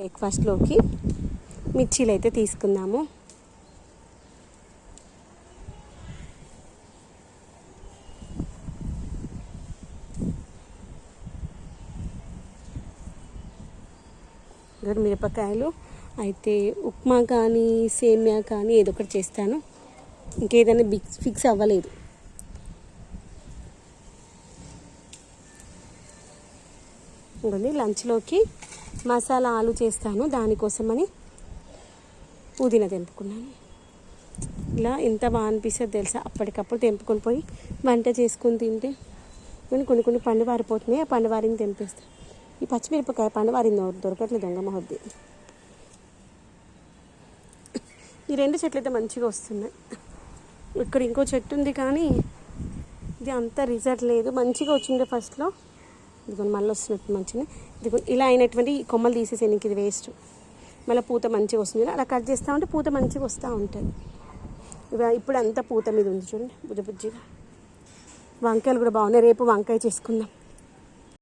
బ్రేక్ఫాస్ట్లోకి మిర్చీలు అయితే తీసుకుందాము. ఇక్కడ మిరపకాయలు అయితే ఉప్మా కానీ సేమ్యా కానీ ఏదో ఒకటి చేస్తాను. ఇంకేదైనా బిక్స్ ఫిక్స్ అవ్వలేదు. ఇంకొంది లంచ్లోకి మసాలా ఆలు చేస్తాను దానికోసమని పుదీనా తెంపుకున్నాను. ఇలా ఎంత బాగా అనిపిస్తుంది తెలుసా? అప్పటికప్పుడు తెంపుకొని పోయి వంట చేసుకొని తింటే నేను కొన్ని కొన్ని పండు వారిపోతున్నాయి ఆ పండు వారిని తెంపేస్తాను ఈ పచ్చిమిరపకాయ పండు వారిని దొరకట్లేదు దొంగ మహద్ది. ఈ రెండు చెట్లు అయితే మంచిగా వస్తున్నాయి. ఇక్కడ ఇంకో చెట్టు ఉంది కానీ ఇది అంత రిజల్ట్ లేదు. మంచిగా వచ్చిండే ఫస్ట్లో. ఇదిగోండి మళ్ళీ వస్తున్నట్టు మంచిగా. ఇదిగో ఇలా అయినటువంటి కొమ్మలు తీసేసేయడానికి ఇది వేస్ట్. మళ్ళీ పూత మంచిగా వస్తుంది అలా కట్ చేస్తూ ఉంటే పూత మంచిగా వస్తూ ఉంటుంది. ఇప్పుడు అంతా పూత మీద ఉంది చూడండి బుజ్జ బుజ్జిగా. వంకాయలు కూడా బాగున్నాయి. రేపు వంకాయ చేసుకుందాం.